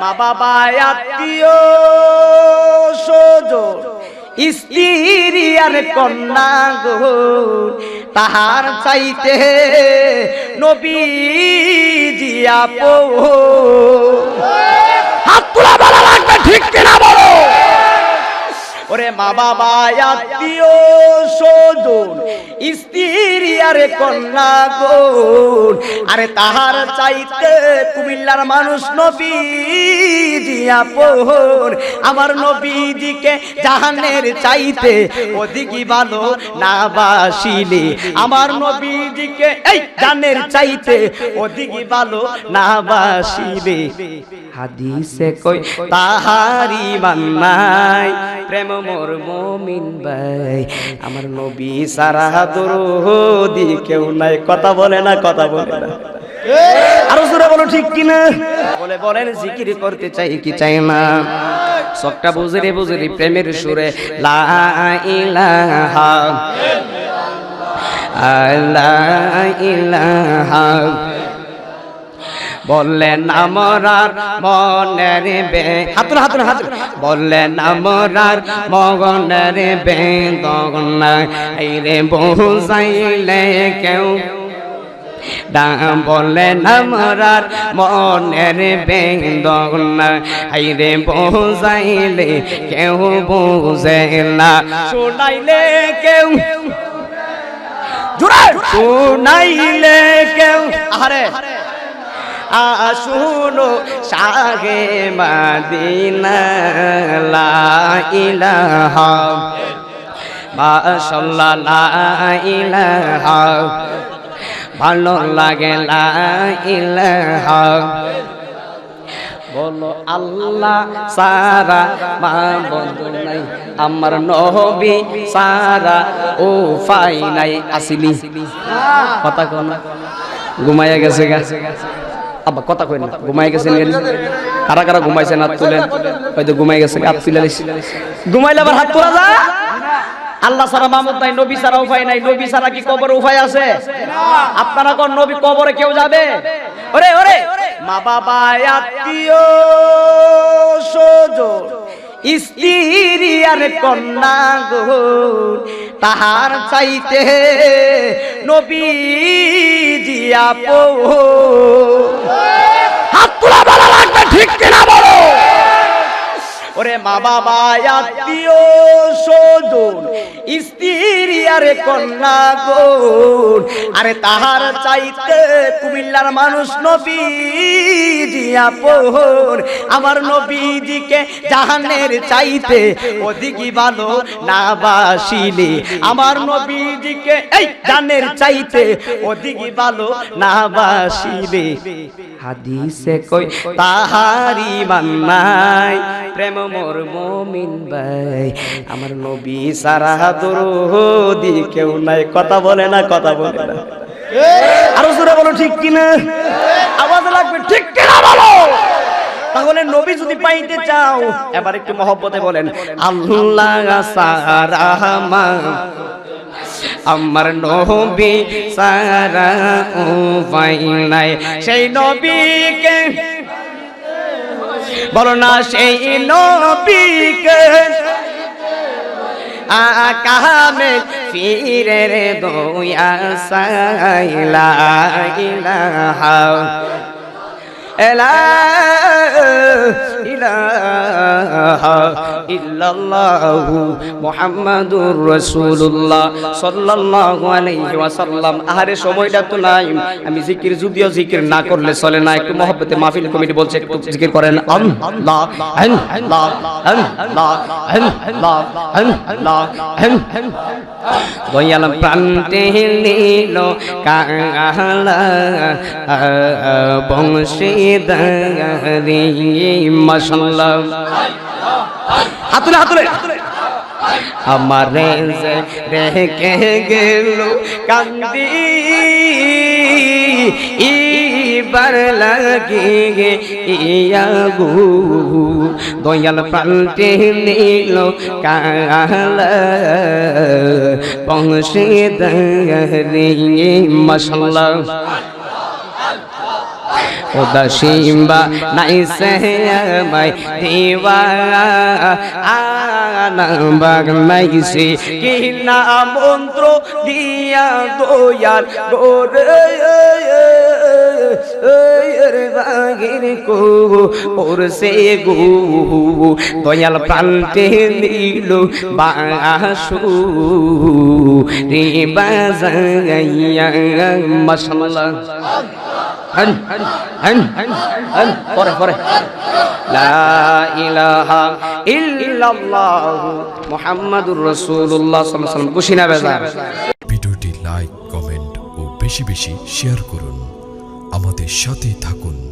মা বাবা আত্মীয় সোজন স্ত্রী আর কন্যা গো তাহার চাইতে আপো হাত তোলা বলা লাগবে, ঠিক কিনা বলো? ওরে মা বাবা আত্মীয় আরে কন্যা গোন আরে তাহার চাইতে কুমিল্লার মানুষ নবীজি আপন। আমার নবীজিকে জাহানের চাইতে অধিকই ভালো না বাসিলে। আমার নবীজিকে এই জানের চাইতে অধিকই ভালো না বাসিলে। হাদিসে কই তাহারি বান্নাই প্রেম মোর মমিন ভাই। আমার নবী সারা দরদি কেউ নাই, কথা বলে না, কথা বলে না। আরও জোরে বলো, ঠিক কিনা? বলে, বলেন, জিকির করতে চাই কি চাই না? সবটা বুঝরে বুঝরে প্রেমের সুরে। লা ইলাহা লা ইলাহা বললেন আমরার মনের বে হাতুর হাতুর হাতুর বললেন আমরার মগনের বেদন। এই রে বহু বুঝাইলে কেউ দাম বললেন আমরার মনের বেদন। এই রে বুঝাইলে কেউ বুঝে না। শোনাইলে কেউ শোনাইলে কেউ আরে আসুনো সাগে মাদিনা লা ইলাহা। লা ভালো লাগে, লা ইলাহা। বলো, আল্লাহ সারা মা বন্ধু নাই, আমার নবী সারা ও ফাই নাই আসিলি কথা কোন ঘুমাইয়া গেছে গেছে আব্বা, কথা কই না। ঘুমাই গেছেন কারা কারা ঘুমাইছে না? তুলেন। হয়তো ঘুমাই গেছে, হাত তুলে ঘুমাইলে আবার হাত তোলা যা আল্লাহ সারা মাহমুদ নাই, নবী সারা উপায় নাই। নবী সারা কি কবর উপায় আছে? আপনারা কোন নবী কবরে কেউ যাবে? ওরে ওরে! মা বাবা, আত্মীয় সোজন স্ত্রী আর কন্যা গো তাহার চাইতে নবীজি আপো হাত তোলা বলা লাগবে ঠিক কিনা বলো? ওরে মা বাবা আত্মীয় সজন স্ত্রী আরে কন্যা গোন আরে তাহার চাইতে কুমিল্লার মানুষ নবীজি আপন। আমার নবীজিকে জাহানের চাইতে অধিকই ভালো না বাসিলে। আমার নবীজিকে এই জানের চাইতে অধিকই ভালো না বাসিলে। হাদিসে কই তাহারি মান্নাই প্রেম মোর মমিন ভাই। আমার নবী সারা দরদি, কেউ নাই, কথা বলে না, কথা বলে না। আরও জোরে বলো, ঠিক কিনা? আওয়াজ লাগবে, ঠিক কিনা বলো? তাহলে নবী যদি পাইতে চাও, এবার একটু মহব্বতে বলেন, আল্লাহ সারা আমার নবী সারা ও নাই। সেই নবীকে বলো না সেই নবীকে। আকামে ফিরে রে দয়া সাইলা ইলাহা। মুহাম্মাদুর রাসূলুল্লাহ সাল্লাল্লাহু আলাইহি ওয়াসাল্লাম আহারে সময়টা তো নাই আমি জিকির যদিও জিকির না করলে চলে না একটু মহব্বতে মাহফিল কমিটি বলছে একটু জিকির করেন আল্লাহ আল্লাহ আল্লাহ আল্লাহ আল্লাহ দয়াল প্রান্তে নীল কালা বংশীদারি মাসাল্লাহ হাতুলে হাতুলে আমার রে কে গেল কান্দি। ইবার লাগে ইয়াগু দয়াল পাল্টে নিল কালা। বংশী দরি মশলা উদাসীমবা নাই সে আমায় দিওয়ানা বাগমাইছে কি না মন্ত্র দিয়া দয়াল গোরে দয়াল নিল বাসু। রে বাজাইয়া হন হন হন পরে পরে। লা ইলাহা ইল্লাল্লাহ মুহাম্মাদুর রাসূলুল্লাহ, সাল্লাল্লাহু আলাইহি ওয়াসাল্লাম। কুশিনা বাজার। ভিডিওটি লাইক, কমেন্ট ও বেশি বেশি শেয়ার করুন। আমাদের সাথে থাকুন।